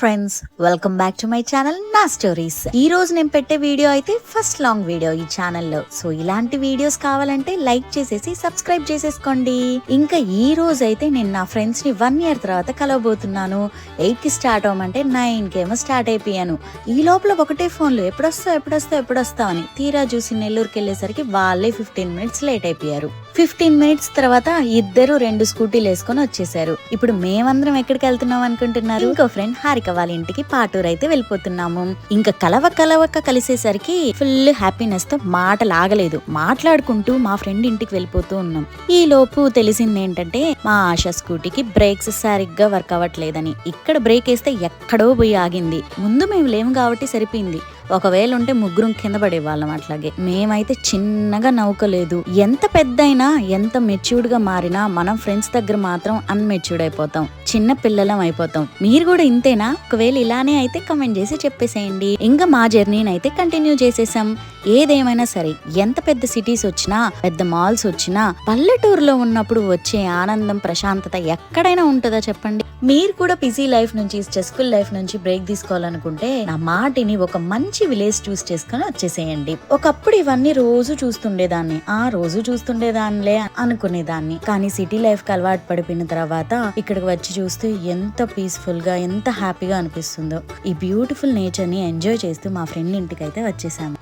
Friends welcome back to my channel నా stories ఈ రోజు నేను పెట్టే వీడియో అయితే ఫస్ట్ లాంగ్ వీడియో ఈ ఛానల్లో సో ఇలాంటి వీడియోస్ కావాలంటే లైక్ చేసేసి సబ్స్క్రైబ్ చేసేసుకోండి. ఇంకా ఈ రోజు అయితే నేను నా ఫ్రెండ్స్ని వన్ ఇయర్ తర్వాత కలవబోతున్నాను. ఎయిట్కి స్టార్ట్ అవ్వమంటే నైన్ కేమో స్టార్ట్ అయిపోయాను. ఈ లోపల ఒకటే ఫోన్లో ఎప్పుడొస్తావు ఎప్పుడొస్తావు ఎప్పుడొస్తావు అని తీరా చూసి నెల్లూరుకి వెళ్ళేసరికి వాళ్ళే ఫిఫ్టీన్ మినిట్స్ లేట్ అయిపోయారు. ఫిఫ్టీన్ మినిట్స్ తర్వాత ఇద్దరు రెండు స్కూటీలు వేసుకొని వచ్చేసారు. ఇప్పుడు మేమందరం ఎక్కడికి వెళ్తున్నాం అనుకుంటున్నారు? ఇంకో ఫ్రెండ్ హారిక వాళ్ళ ఇంటికి పాటూరు అయితే వెళ్ళిపోతున్నాము. ఇంకా కలవ కలవక కలిసేసరికి ఫుల్ హ్యాపీనెస్తో మాటలు ఆగలేదు. మాట్లాడుకుంటూ మా ఫ్రెండ్ ఇంటికి వెళ్ళిపోతూ ఉన్నాం. ఈ లోపు తెలిసింది ఏంటంటే మా ఆశ స్కూటీకి బ్రేక్స్ సరిగ్గా వర్క్ అవ్వట్లేదని. ఇక్కడ బ్రేక్ వేస్తే ఎక్కడో పోయి ఆగింది. ముందు మేము లేము కాబట్టి సరిపోయింది. ఒకవేళ ఉంటే ముగ్గురం కింద పడేవాళ్ళం అట్లాగే. మేమైతే చిన్నగా నవ్వుకోలేదు. ఎంత పెద్దయినా ఎంత మెచ్యూర్డ్గా మారినా మనం ఫ్రెండ్స్ దగ్గర మాత్రం అన్మెచ్యూర్డ్ అయిపోతాం. చిన్న పిల్లలం అయిపోతాం. మీరు కూడా ఇంతేనా? ఒకవేళ ఇలానే అయితే కమెంట్ చేసి చెప్పేసేయండి. ఇంకా మా జర్నీని అయితే కంటిన్యూ చేసేసాం. ఏదేమైనా సరే ఎంత పెద్ద సిటీస్ వచ్చినా పెద్ద మాల్స్ వచ్చినా పల్లెటూరులో ఉన్నప్పుడు వచ్చే ఆనందం ప్రశాంతత ఎక్కడైనా ఉంటుందా చెప్పండి? మీరు కూడా బిజీ లైఫ్ నుంచి స్ట్రెస్ఫుల్ లైఫ్ నుంచి బ్రేక్ తీసుకోవాలనుకుంటే నా మాటిని ఒక మంచి విలేజ్ చూస్ చేసుకొని వచ్చేసేయండి. ఒకప్పుడు ఇవన్నీ రోజు చూస్తుండేదాన్ని. ఆ రోజు చూస్తుండేదానిలే అనుకునేదాన్ని. కానీ సిటీ లైఫ్కి అలవాటు పడిపోయిన తర్వాత ఇక్కడికి వచ్చి చూస్తే ఎంత పీస్ఫుల్గా ఎంత హ్యాపీగా అనిపిస్తుందో. ఈ బ్యూటిఫుల్ నేచర్ని ఎంజాయ్ చేస్తూ మా ఫ్రెండ్ ఇంటికి అయితే వచ్చేసాము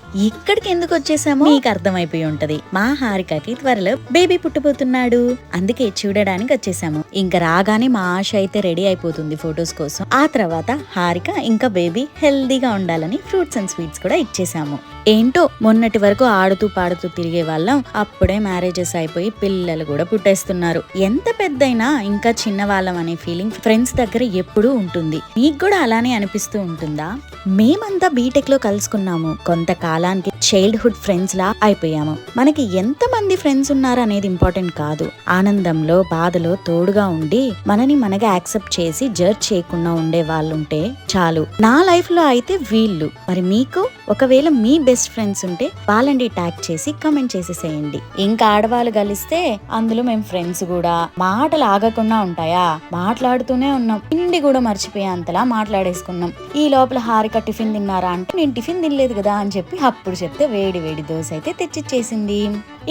ఇక్కడికి ఎందుకు వచ్చేసామో మీకు అర్థమైపోయి ఉంటది. మా హారికకి త్వరలో బేబీ పుట్టబోతున్నాడు. అందుకే చూడడానికి వచ్చేసాము. ఇంకా రాగానే మా ఆశ అయితే రెడీ అయిపోతుంది ఫొటోస్ కోసం. ఆ తర్వాత హారిక ఇంకా బేబీ హెల్దీగా ఉండాలని ఫ్రూట్స్ అండ్ స్వీట్స్ కూడా ఇచ్చేసాము. ఏంటో మొన్నటి వరకు ఆడుతూ పాడుతూ తిరిగే వాళ్ళం. అప్పుడే మ్యారేజెస్ అయిపోయి పిల్లలు కూడా పుట్టేస్తున్నారు. ఎంత పెద్దయినా ఇంకా చిన్న వాళ్ళం అనే ఫీలింగ్ ఫ్రెండ్స్ దగ్గర ఎప్పుడూ ఉంటుంది. మీకు కూడా అలానే అనిపిస్తూ ఉంటుందా? మేమంతా బీటెక్లో కలుసుకున్నాము. కొంతకాలానికి చైల్డ్హుడ్ ఫ్రెండ్స్ లా అయిపోయాము. మనకి ఎంత మంది ఫ్రెండ్స్ ఉన్నారు అనేది ఇంపార్టెంట్ కాదు. ఆనందంలో బాధలో తోడుగా ఉండి మనని మనగా యాక్సెప్ట్ చేసి జడ్జ్ చేయకుండా ఉండే వాళ్ళు ఉంటే చాలు. నా లైఫ్లో అయితే వీళ్ళు. మరి మీకు? ఒకవేళ మీ బెస్ట్ ఫ్రెండ్స్ ఉంటే వాళ్ళని ట్యాగ్ చేసి కమెంట్ చేసేసేయండి ఇంకా ఆడవాళ్ళు కలిస్తే అందులో మేము ఫ్రెండ్స్ కూడా. మాటలు ఆగకుండా ఉంటాయా? మాట్లాడుతూనే ఉన్నాం. తిండి కూడా మర్చిపోయే అంతలా మాట్లాడేసుకున్నాం. ఈ లోపల హారిక టిఫిన్ తిన్నారా అంటే నేను టిఫిన్ తినలేదు కదా అని చెప్పి అప్పుడు చెప్తే వేడి వేడి దోశ అయితే తెచ్చిచ్చేసింది.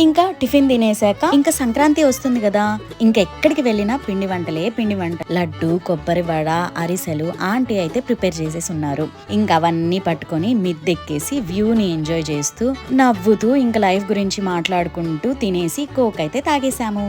ఇంకా టిఫిన్ తినేసాక ఇంకా సంక్రాంతి వస్తుంది కదా ఇంకా ఎక్కడికి వెళ్ళినా పిండి వంటలే పిండి వంట. లడ్డు కొబ్బరి వడ అరిసెలు ఆంటీ అయితే ప్రిపేర్ చేసేసి ఉన్నారు. ఇంకా అవన్నీ పట్టుకొని మిద్దెక్కేసి వ్యూని ఎంజాయ్ చేస్తూ నవ్వుతూ ఇంకా లైఫ్ గురించి మాట్లాడుకుంటూ తినేసి కోక్ అయితే తాగేశాము.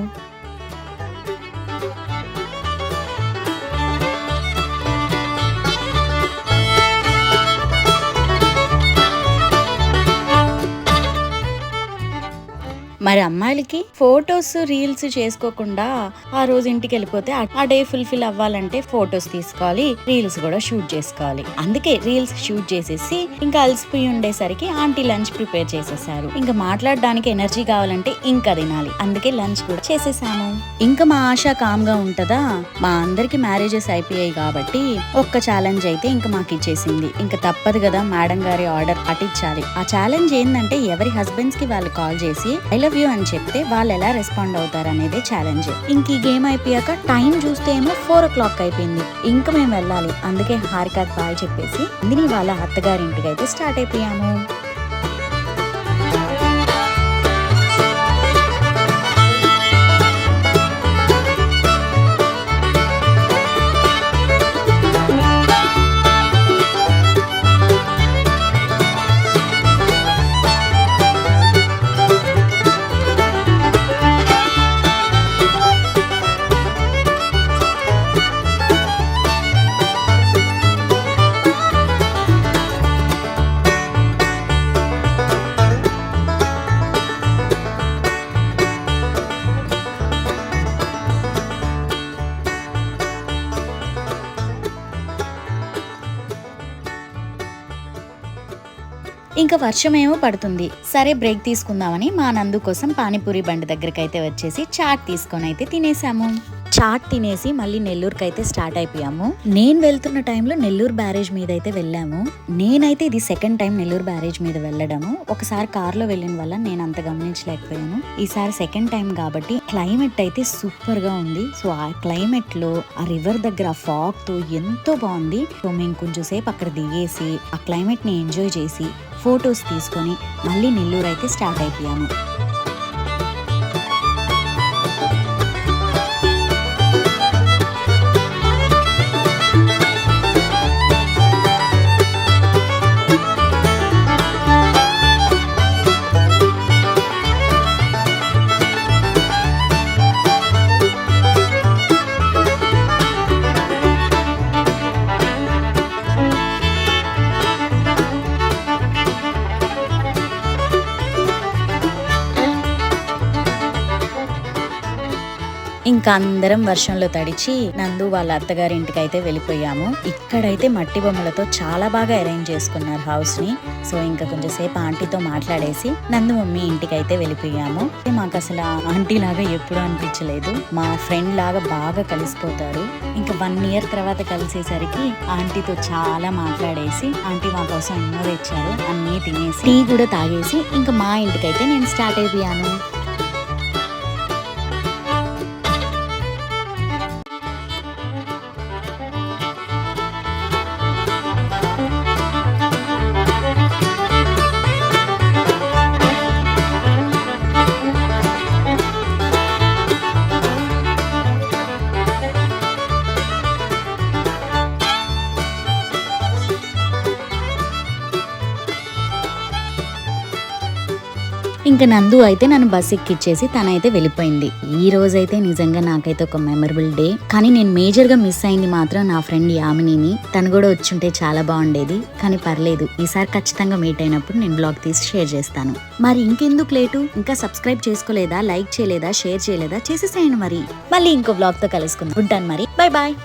మరి అమ్మాయిలకి ఫొటోస్ రీల్స్ చేసుకోకుండా ఆ రోజు ఇంటికి వెళ్ళిపోతే ఆ- డే ఫుల్ఫిల్ అవ్వాలంటే ఫొటోస్ తీసుకోవాలి రీల్స్ కూడా షూట్ చేసుకోవాలి. అందుకే రీల్స్ షూట్ చేసేసి ఇంకా అలసిపోయి ఉండేసరికి ఆంటీ లంచ్ ప్రిపేర్ చేసేసారు. ఇంకా మాట్లాడడానికి ఎనర్జీ కావాలంటే ఇంకా తినాలి. అందుకే లంచ్ కూడా చేసేసాము. ఇంకా మా ఆశ కామ్గా ఉంటదా? మా అందరికి మ్యారేజెస్ అయిపోయాయి కాబట్టి ఒక్క ఛాలెంజ్ అయితే ఇంకా మాకు ఇచ్చేసింది. ఇంకా తప్పదు కదా మేడం గారి ఆర్డర్ పట్టించాలి ఆ ఛాలెంజ్ ఏంటంటే ఎవరి హస్బెండ్స్కి వాళ్ళు కాల్ చేసి ఐ లవ్ యూ అని చెప్తే వాళ్ళు ఎలా రెస్పాండ్ అవుతారు అనేది ఛాలెంజ్ ఇంక ఈ గేమ్ అయిపోయాక టైం చూస్తే ఏమో ఫోర్ ఓ క్లాక్ అయిపోయింది. ఇంకా మేము వెళ్ళాలి. అందుకే హారికాకి బాయ్ చెప్పేసి ఇందిని వాళ్ళ అత్తగారింటికి అయితే స్టార్ట్ అయిపోయాము. ఇంకా వర్షం ఏమో పడుతుంది. సరే బ్రేక్ తీసుకుందామని మా నందు కోసం పానీపూరి బండి దగ్గరికి అయితే వచ్చేసి చాట్ తీసుకొని అయితే తినేసాము. చాట్ తినేసి మళ్ళీ నెల్లూరుకి అయితే స్టార్ట్ అయిపోయాము. నేను వెళ్తున్న టైంలో నెల్లూరు బ్యారేజ్ మీద అయితే వెళ్ళాము. నేనైతే ఇది సెకండ్ టైం నెల్లూరు బ్యారేజ్ మీద వెళ్ళడము. ఒకసారి కార్లో వెళ్ళిన వల్ల నేను అంత గమనించలేకపోయాను. ఈసారి సెకండ్ టైం కాబట్టి క్లైమేట్ అయితే సూపర్గా ఉంది. సో ఆ క్లైమేట్లో ఆ రివర్ దగ్గర ఫాగ్తో ఎంతో బాగుంది. సో మేము కొంచెం సేపు అక్కడ దిగేసి ఆ క్లైమేట్ని ఎంజాయ్ చేసి ఫొటోస్ తీసుకొని మళ్ళీ నెల్లూరు అయితే స్టార్ట్ అయిపోయాము. ఇంకా అందరం వర్షంలో తడిచి నందు వాళ్ళ అత్తగారి ఇంటికి అయితే వెళ్ళిపోయాము. ఇక్కడైతే మట్టి బొమ్మలతో చాలా బాగా అరేంజ్ చేసుకున్నారు హౌస్ని. సో ఇంకా కొంచెం సేపు ఆంటీతో మాట్లాడేసి నందు మమ్మీ ఇంటికి అయితే వెళ్ళిపోయాము మాకు అసలు ఆంటీ లాగా ఎప్పుడూ అనిపించలేదు. మా ఫ్రెండ్ లాగా బాగా కలిసిపోతారు. ఇంకా వన్ ఇయర్ తర్వాత కలిసేసరికి ఆంటీతో చాలా మాట్లాడేసి ఆంటీ మా కోసం ఎన్నో తెచ్చారు. అన్నీ తినేసి టీ కూడా తాగేసి ఇంకా మా ఇంటికైతే నేను స్టార్ట్ అయిపోయాను. ఇంకా నందు అయితే నన్ను బస్ ఎక్కిచ్చేసి తనైతే వెళ్ళిపోయింది. ఈ రోజైతే నిజంగా నాకైతే ఒక మెమరబుల్ డే కానీ నేను మేజర్గా మిస్ అయింది మాత్రం నా ఫ్రెండ్ యామినిని. తను కూడా వచ్చుంటే చాలా బాగుండేది. కానీ పర్లేదు ఈసారి ఖచ్చితంగా మీట్ అయినప్పుడు నేను బ్లాగ్ తీసి షేర్ చేస్తాను. మరి ఇంకెందుకు లేటు? ఇంకా సబ్స్క్రైబ్ చేసుకోలేదా? లైక్ చేయలేదా? షేర్ చేయలేదా? చేసేసేయండి మరి. మళ్ళీ ఇంకో బ్లాగ్తో కలుసుకుందాం. ఉంటాను మరి. Bye bye